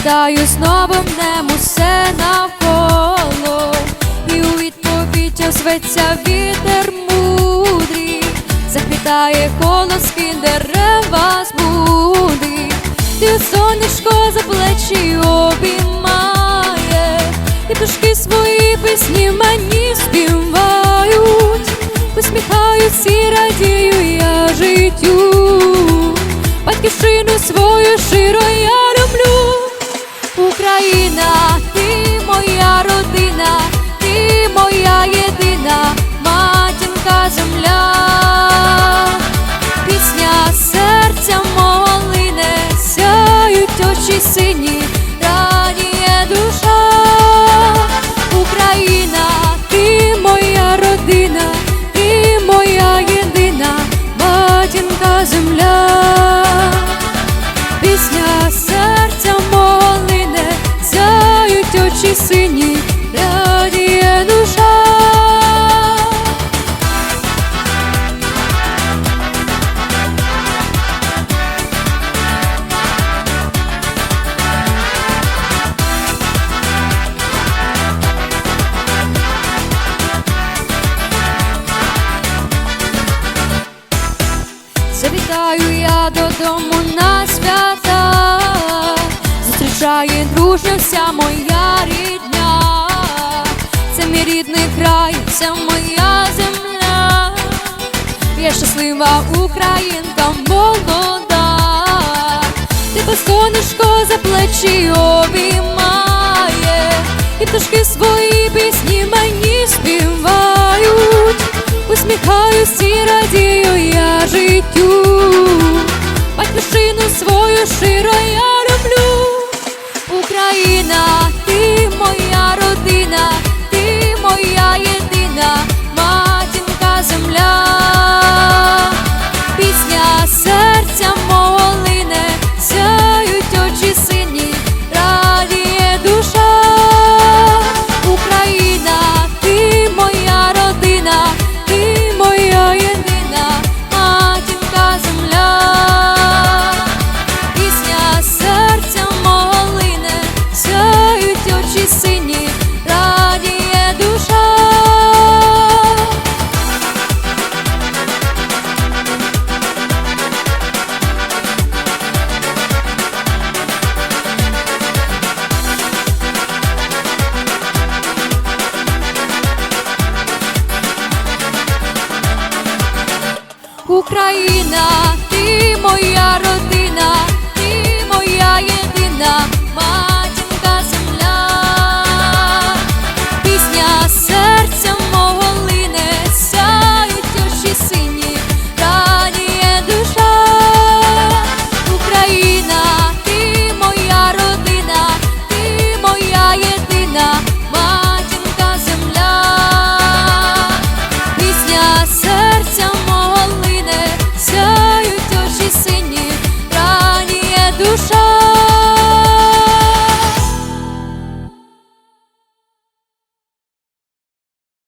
Вітаю з новим днем усе навколо, і у відповідь озветься вітер мудрий, заквітає колоски дерева збудить, і сонечко за плечі обіймає, і пташки свої пісні мені співають, посміхаються і радію я життю, батьківщину свою широ я. Україна, ти моя родина, ти моя єдина матінка земля, пісня серця молине, сяють очі сині, очі сині, радіє душа. Завітаю я додому на свята, зустрічає дружня вся моя рідня, це мій рідний край, це моя земля, я щаслива українка молода, тебе сонечко за плечі обіймає, і пташки свої пісні мені співають, усміхаюсь і радію я життю, батьківщину свою широ я Україна.